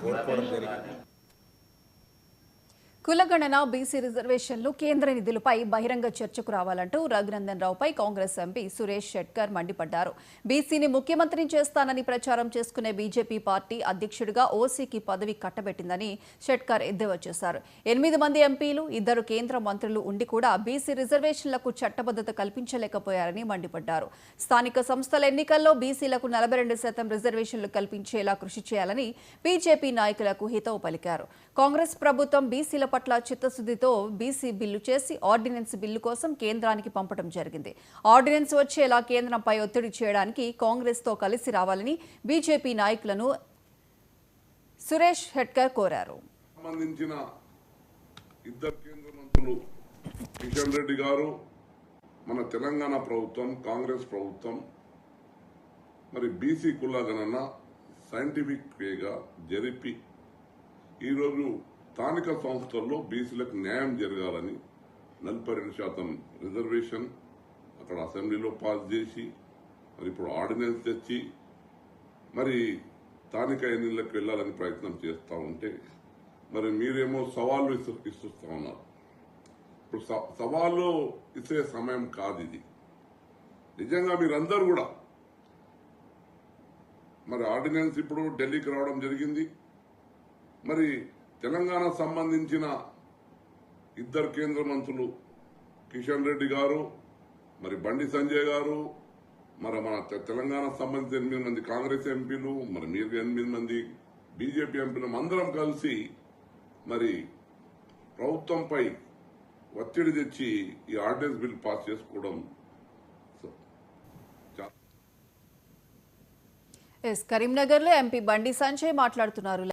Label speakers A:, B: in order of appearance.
A: కూడా కోరుకోవడం జరిగింది
B: కులగణన బీసీ రిజర్వేషన్లు కేంద్ర నిధులపై బహిరంగ చర్చకు రావాలంటూ రఘునందన్ రావుపై కాంగ్రెస్ ఎంపీ సురేష్ షెట్కర్ మండిపడ్డారు. బీసీని ముఖ్యమంత్రిని చేస్తానని ప్రచారం చేసుకునే బీజేపీ పార్టీ అధ్యక్షుడిగా ఓసీకి పదవి కట్టబెట్టిందని షెట్కర్ ఎద్దేవా చేశారు. ఎనిమిది మంది ఎంపీలు ఇద్దరు కేంద్ర మంత్రులు ఉండి కూడా బీసీ రిజర్వేషన్లకు చట్టబద్ధత కల్పించలేకపోయారని మండిపడ్డారు. స్థానిక సంస్థల ఎన్నికల్లో బీసీలకు నలభై రెండు శాతం రిజర్వేషన్లు కల్పించేలా కృషి చేయాలని బీజేపీ నాయకులకు హితవు పలికారు. కాంగ్రెస్ ప్రభుత్వం బీసీల పట్ల చిత్తశుద్ధితో బీసీ బిల్లు చేసి ఆర్డినెన్స్ బిల్లు కోసం కేంద్రానికి పంపడం జరిగింది. ఆర్డినెన్స్ వచ్చేలా కేంద్రంపై ఒత్తిడి చేయడానికి కాంగ్రెస్తో కలిసి రావాలని బీజేపీ నాయకులను సురేష్ హెడ్కర్ కోరారు.
C: సంబంధించిన ఇద్దరు కేంద్ర మంత్రులు కిషన్ రెడ్డి గారు మన తెలంగాణ ప్రభుత్వం కాంగ్రెస్ ప్రభుత్వం మరి బీసీ కుల గణన సైంటిఫిక్ వేగా జరిపి ఈరోజు స్థానిక సంస్థల్లో బీసీలకు న్యాయం జరగాలని నలభై రెండు శాతం రిజర్వేషన్ అక్కడ అసెంబ్లీలో పాస్ చేసి మరి ఇప్పుడు ఆర్డినెన్స్ తెచ్చి మరి స్థానిక ఎన్నికలకు వెళ్ళాలని ప్రయత్నం చేస్తూ ఉంటే మరి మీరేమో సవాళ్ళు ఇస్తూ ఉన్నారు. ఇప్పుడు స- సవాళ్ళు ఇచ్చే సమయం కాదు ఇది. నిజంగా మీరందరూ కూడా మరి ఆర్డినెన్స్ ఇప్పుడు ఢిల్లీకి రావడం జరిగింది. మరి తెలంగాణ సంబంధించిన ఇద్దరు కేంద్ర మంత్రులు కిషన్ రెడ్డి గారు మరి బండి సంజయ్ గారు మరి మన తెలంగాణ సంబంధించిన ఎనిమిది మంది కాంగ్రెస్ ఎంపీలు మరి మీరు ఎనిమిది మంది బీజేపీ ఎంపీలు అందరం కలిసి మరి ప్రభుత్వంపై ఒత్తిడి తెచ్చి ఈ ఆర్డినెన్స్ బిల్ పాస్ చేసుకోవడం
B: కరీంనగర్లో కరీంనగర్లో ఎంపీ బండి సంజయ్ మాట్లాడుతున్నారు.